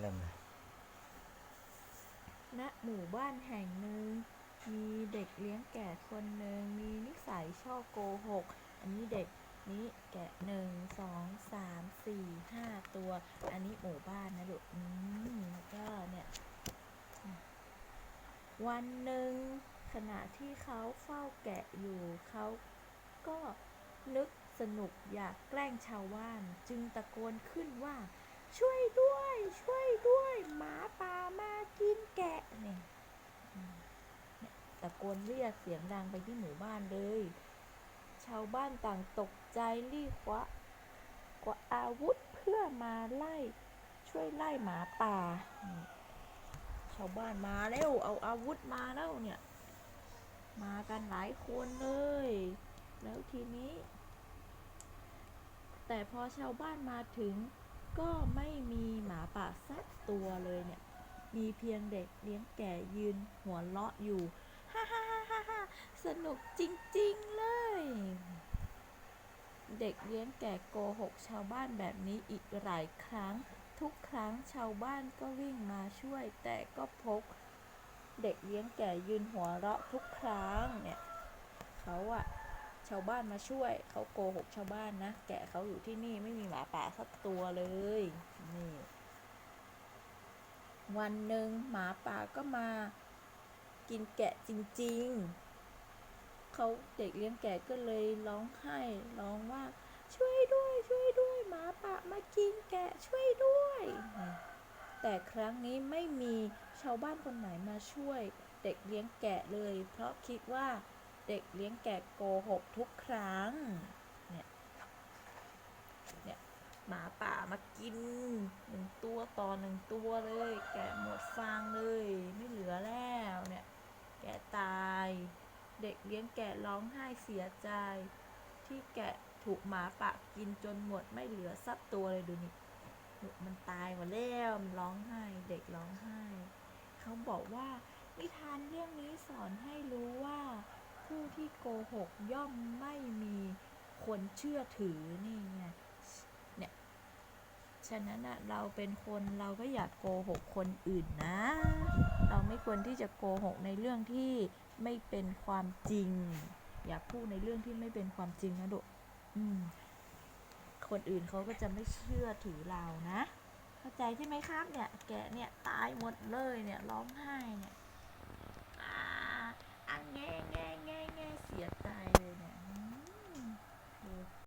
เริ่มเลยณหมู่บ้านแห่งหนึ่ง มีเด็กเลี้ยงแกะคนหนึ่งมีนิสัยชอบโกหก อันนี้เด็กนี้แกะหนึ่งสองสามสี่ห้าตัว อันนี้หมู่บ้านนะลูกอืมแล้วก็เนี่ย วันหนึ่งขณะที่เขาเฝ้าแกะอยู่เขาก็นึกสนุกอยากแกล้งชาวบ้าน จึงตะโกนขึ้นว่า ช่วยด้วย ช่วยด้วย หมาป่ามากินแกะเนี่ยตะโกนเรียกเสียงดังไปที่หมู่บ้านเลย ชาวบ้านต่างตกใจรีบคว้ากว่าอาวุธเพื่อมาไล่ ช่วยไล่หมาป่า ชาวบ้านมาแล้วเอาอาวุธมาแล้วเนี่ย มากันหลายคนเลย แล้วทีนี้ แต่พอชาวบ้านมาถึง ก็ไม่มีหมาป่าสักตัวเลยเนี่ย มีเพียงเด็กเลี้ยงแก่ยืนหัวเราะอยู่ฮ่าฮ่าฮ่าฮ่าฮ่าสนุกจริง ๆ เลย เด็กเลี้ยงแก่โกหกชาวบ้านแบบนี้อีกหลายครั้ง ทุกครั้งชาวบ้านก็วิ่งมาช่วย แต่ก็พบเด็กเลี้ยงแก่ยืนหัวเราะทุกครั้งเนี่ย เขาอะ ชาวบ้านมาช่วย เขาโกหกชาวบ้านนะ แกะเขาอยู่ที่นี่ไม่มีหมาป่าสักตัวเลย นี่ วันหนึ่งหมาป่าก็มา กินแกะจริง ๆ เขาเด็กเลี้ยงแกะก็เลยร้องไห้ร้องว่าช่วยด้วยช่วยด้วยหมาป่ามากินแกะช่วยด้วย แต่ครั้งนี้ไม่มีชาวบ้านคนไหนมาช่วย เด็กเลี้ยงแกะเลย เพราะคิดว่า เด็กเลี้ยงแกะโกหกทุกครั้ง เนี่ย เนี่ยหมาป่ามากินหนึ่งตัวต่อหนึ่งตัวเลย แกะหมดฟางเลย ไม่เหลือแล้วเนี่ย แกะตาย เด็กเลี้ยงแกะร้องไห้เสียใจ ที่แกะถูกหมาป่ากินจนหมดไม่เหลือสักตัวเลยดูนี่มันตายหมดแล้วมันร้องไห้ เด็กร้องไห้ เขาบอกว่านิทานเรื่องนี้สอนให้รู้ว่า ผู้ที่โกหกย่อมไม่มีคนเชื่อถือนี่ไงเนี่ยฉะนั้นอะเราเป็นคนเราก็อย่ากโกหกคนอื่นนะ เราไม่ควรที่จะโกหกในเรื่องที่ไม่เป็นความจริง อย่าพูดในเรื่องที่ไม่เป็นความจริงนะดุอืมคนอื่นเขาก็จะไม่เชื่อถือเรานะ เข้าใจใช่ไหมครับเนี่ย แกเนี่ยตายหมดเลยเนี่ยร้องไห้เนี่ย